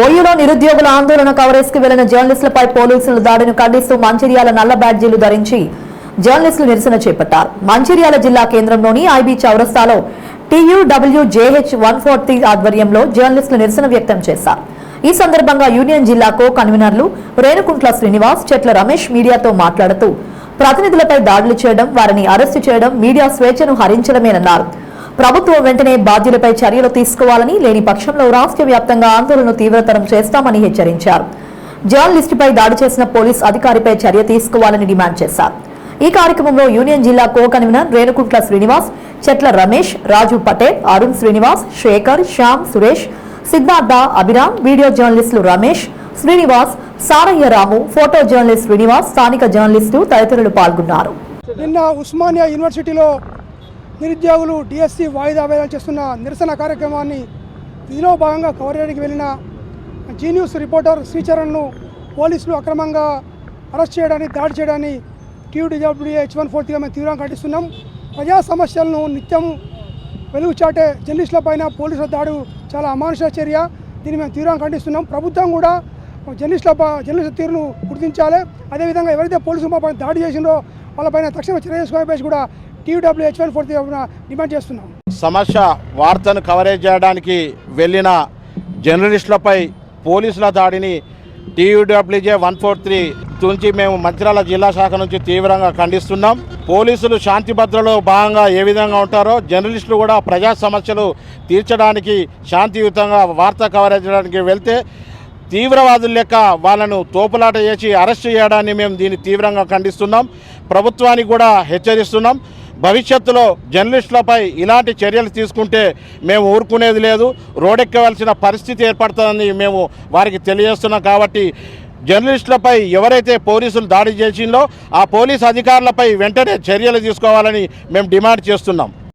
ఓయూలో నిరుద్యోగుల ఆందోళన కవరేజ్కి వెళ్ళిన జర్నలిస్టులపై పోలీసుల దాడిని ఖండిస్తూ మంచిర్యాల నల్ల బ్యాడ్జీలు ధరించి జర్నలిస్టులు నిరసన చేపట్టారు. మంచిర్యాల జిల్లా కేంద్రంలోని ఐబీ చౌరస్తాలో టీయూడబ్ల్యూజేహెచ్ వన్ ఫోర్టీ ఆధ్వర్యంలో జర్నలిస్టులు నిరసన వ్యక్తం చేశారు. ఈ సందర్భంగా యూనియన్ జిల్లా కో కన్వీనర్లు రేణుకుంట్ల శ్రీనివాస్ చెట్ల రమేష్ మీడియాతో మాట్లాడుతూ ప్రతినిధులపై దాడులు చేయడం వారిని అరెస్టు చేయడం మీడియా స్వేచ్ఛను హరించడమేనన్నారు. ప్రభుత్వం వెంటనే బాధ్యులపై చర్యలు తీసుకోవాలని లేని పక్షంలో రాష్ట్ర వ్యాప్తంగా ఆందోళనను తీవ్రతరం చేస్తామని హెచ్చరించారు. జర్నలిస్టుపై దాడి చేసిన పోలీస్ అధికారిపై చర్య తీసుకోవాలని డిమాండ్ చేశారు. ఈ కార్యక్రమంలో యూనియన్ జిల్లా co convener Renukuntla Srinivas Chetla Ramesh Raju Patel Arun Srinivas Shekhar Shyam Suresh Siddhartha Abhiram video జర్నలిస్టులు రమేష్ శ్రీనివాస్ సారయ్య రాము ఫోటో జర్నలిస్ట్ శ్రీనివాస్ స్థానిక జర్నలిస్టు తదితరులు పాల్గొన్నారు. నిన్న ఉస్మానియా యూనివర్సిటీలో నిరుద్యోగులు డిఎస్సి వాయిదా వేదాలు చేస్తున్న నిరసన కార్యక్రమాన్ని ఇదిలో భాగంగా కవర్ చేయడానికి వెళ్ళిన జీ న్యూస్ రిపోర్టర్ శ్రీచరణ్ను పోలీసులు అక్రమంగా అరెస్ట్ చేయడాన్ని దాడి చేయడాన్ని టీయూడీడబ్ల్యూ హెచ్ వన్ ఫోర్టీగా మేము తీవ్రంగా ఖండిస్తున్నాం. ప్రజా సమస్యలను నిత్యం వెలుగు చాటే జర్నలిస్టుల పైన పోలీసుల దాడు చాలా అమానుష చర్య. దీన్ని మేము తీవ్రంగా ఖండిస్తున్నాం. ప్రభుత్వం కూడా జర్నలిస్టుల జర్నలిస్టుల తీరును గుర్తించాలి. అదేవిధంగా ఎవరైతే పోలీసులు పైన దాడి చేసిందో వాళ్ళపైన తక్షణ చర్య తీసుకోవాలని కూడా TUW H one four demand చేస్తున్నాం. సమస్య వార్తను కవరేజ్ చేయడానికి వెళ్ళిన జర్నలిస్టులపై పోలీసుల దాడిని టీయూడబ్ల్యూజే వన్ ఫోర్ త్రీ నుంచి మేము మంచిర్యాల జిల్లా శాఖ నుంచి తీవ్రంగా ఖండిస్తున్నాం. పోలీసులు శాంతి భద్రలో భాగంగా ఏ విధంగా ఉంటారో జర్నలిస్టులు కూడా ప్రజా సమస్యలు తీర్చడానికి శాంతియుతంగా వార్త కవరేజ్ చేయడానికి వెళ్తే తీవ్రవాదులు లెక్క వాళ్ళను తోపులాట చేసి అరెస్ట్ చేయడాన్ని మేము దీన్ని తీవ్రంగా ఖండిస్తున్నాం. ప్రభుత్వానికి కూడా హెచ్చరిస్తున్నాం. భవిష్యత్తులో జర్నలిస్టులపై ఇలాంటి చర్యలు తీసుకుంటే మేము ఊరుకునేది లేదు. రోడెక్కవలసిన పరిస్థితి ఏర్పడుతుందని మేము వారికి తెలియజేస్తున్నాం కాబట్టి జర్నలిస్టులపై ఎవరైతే పోలీసులు దాడి చేసిందో ఆ పోలీస్ అధికారులపై వెంటనే చర్యలు తీసుకోవాలని మేము డిమాండ్ చేస్తున్నాం.